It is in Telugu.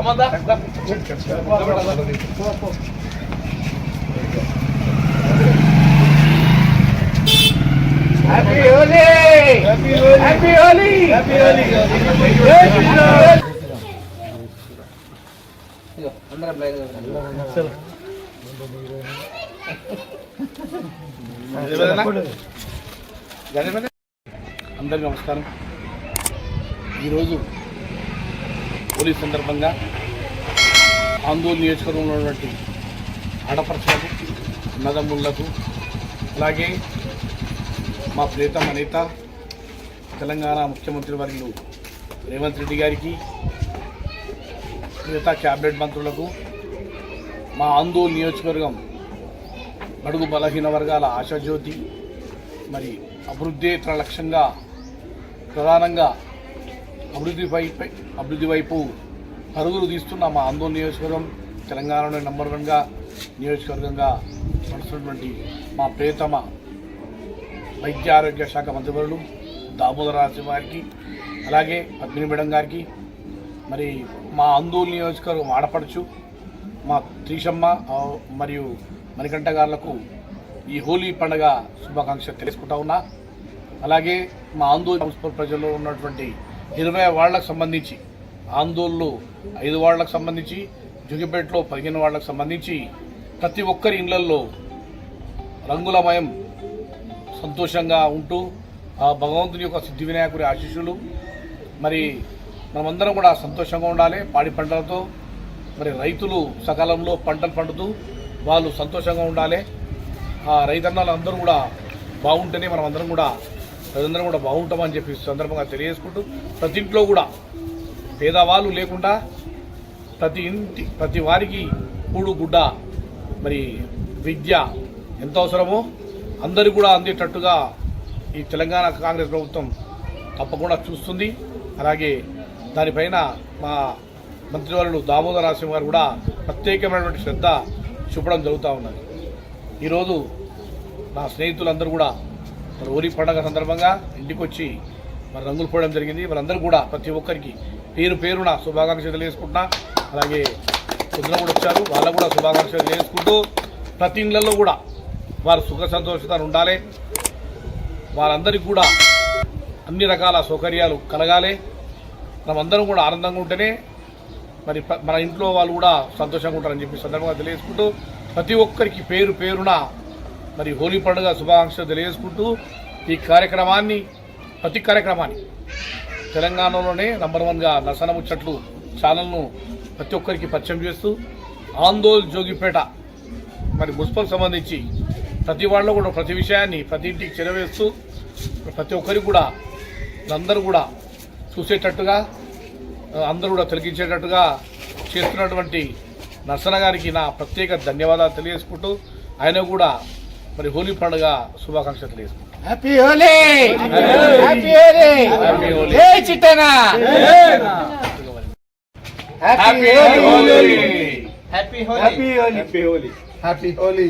అమ్మందా happy Holi happy Holi happy Holi అందరికీ నమస్కారం. ఈరోజు హోలీ సందర్భంగా ఆందోళన నియోజకవర్గంలో ఉన్నటువంటి ఆడపరచలకు అన్నదమ్ముళ్ళకు అలాగే మా ప్రియతమ నేత తెలంగాణ ముఖ్యమంత్రి వర్యులు రేవంత్ రెడ్డి గారికి మిగతా క్యాబినెట్ మంత్రులకు మా ఆందోళన నియోజకవర్గం బడుగు బలహీన వర్గాల ఆశాజ్యోతి మరి అభివృద్ధి తన లక్ష్యంగా ప్రధానంగా అభివృద్ధి వైపు అభివృద్ధి వైపు పరుగులు తీస్తున్న మా ఆందోళన నియోజకవర్గం తెలంగాణలో నెంబర్ వన్గా నియోజకవర్గంగా నడుస్తున్నటువంటి మా ప్రియతమ వైద్య ఆరోగ్య శాఖ మంత్రివర్యులు దామోదర రాజు గారికి అలాగే పద్మిని మేడం గారికి మరి మా ఆందోళన నియోజకవర్గం ఆడపడుచు మా త్రీషమ్మ మరియు మణికంఠ గారులకు ఈ హోలీ పండుగ శుభాకాంక్షలు తెలుసుకుంటా ఉన్నా. అలాగే మా ఆందోళన ప్రజల్లో ఉన్నటువంటి ఇరవై వాళ్ళకు సంబంధించి ఆందోళనలు ఐదు వాళ్ళకు సంబంధించి జుగిపేటలో పదిహేను వాళ్ళకు సంబంధించి ప్రతి ఒక్కరి ఇళ్ళల్లో రంగులమయం సంతోషంగా ఉంటూ ఆ భగవంతుని యొక్క సిద్ధి వినాయకుడి ఆశీస్సులు. మరి మనమందరం కూడా సంతోషంగా ఉండాలి పాడి పంటలతో. మరి రైతులు సకాలంలో పంటలు పండుతూ వాళ్ళు సంతోషంగా ఉండాలి. ఆ రైతన్నలు అందరూ కూడా బాగుంటేనే మనం అందరం కూడా ప్రజలందరం కూడా బాగుంటామని చెప్పి సందర్భంగా తెలియజేసుకుంటూ ప్రతి ఇంట్లో కూడా పేదవాళ్ళు లేకుండా ప్రతి ఇంటి ప్రతి వారికి కూడు గుడ్డ మరి విద్య ఎంత అవసరమో అందరూ కూడా అందేటట్టుగా ఈ తెలంగాణ కాంగ్రెస్ ప్రభుత్వం తప్పకుండా చూస్తుంది. అలాగే దానిపైన మా మంత్రివర్యులు దామోదర రాసింహ గారు కూడా ప్రత్యేకమైనటువంటి శ్రద్ధ చూపడం జరుగుతూ ఉన్నది. ఈరోజు నా స్నేహితులందరూ కూడా మరి హోలీ పండగ సందర్భంగా ఇంటికి వచ్చి మరి రంగులు పోయడం జరిగింది. వాళ్ళందరూ కూడా ప్రతి ఒక్కరికి పేరు పేరున శుభాకాంక్షలు తెలియజేసుకుంటున్నా. అలాగే పొద్దున కూడా వచ్చారు. వాళ్ళకు కూడా శుభాకాంక్షలు తెలియజేసుకుంటూ ప్రతి ఇళ్ళలో కూడా వారు సుఖ సంతోషతను ఉండాలి. వారందరికీ కూడా అన్ని రకాల సౌకర్యాలు కలగాలి. మనమందరం కూడా ఆనందంగా ఉంటేనే మరి మన ఇంట్లో వాళ్ళు కూడా సంతోషంగా ఉంటారని చెప్పి సందర్భంగా తెలియజేసుకుంటూ ప్రతి ఒక్కరికి పేరు పేరున మరి హోలీ పండుగ శుభాకాంక్షలు తెలియజేసుకుంటూ ఈ కార్యక్రమాన్ని ప్రతి కార్యక్రమాన్ని తెలంగాణలోనే నంబర్ వన్గా నసనముచ్చట్లు ఛానల్ను ప్రతి ఒక్కరికి పరిచయం చేస్తూ ఆందోళ్ జోగిపేట మరి మున్సిపల్ సంబంధించి ప్రతి వాళ్ళలో కూడా ప్రతి విషయాన్ని ప్రతి ఇంటికి చెరవేస్తూ ప్రతి ఒక్కరికి కూడా అందరూ కూడా చూసేటట్టుగా అందరూ కూడా తొలగించేటట్టుగా చేస్తున్నటువంటి నర్సన గారికి నా ప్రత్యేక ధన్యవాదాలు తెలియజేసుకుంటూ ఆయన కూడా మరి హోలీ పండుగ శుభాకాంక్షలు తెలియజేసుకుంటాను happy Holi happy Happy Holi happy Holi Happy Holi. Happy Holi happy Holi happy Holi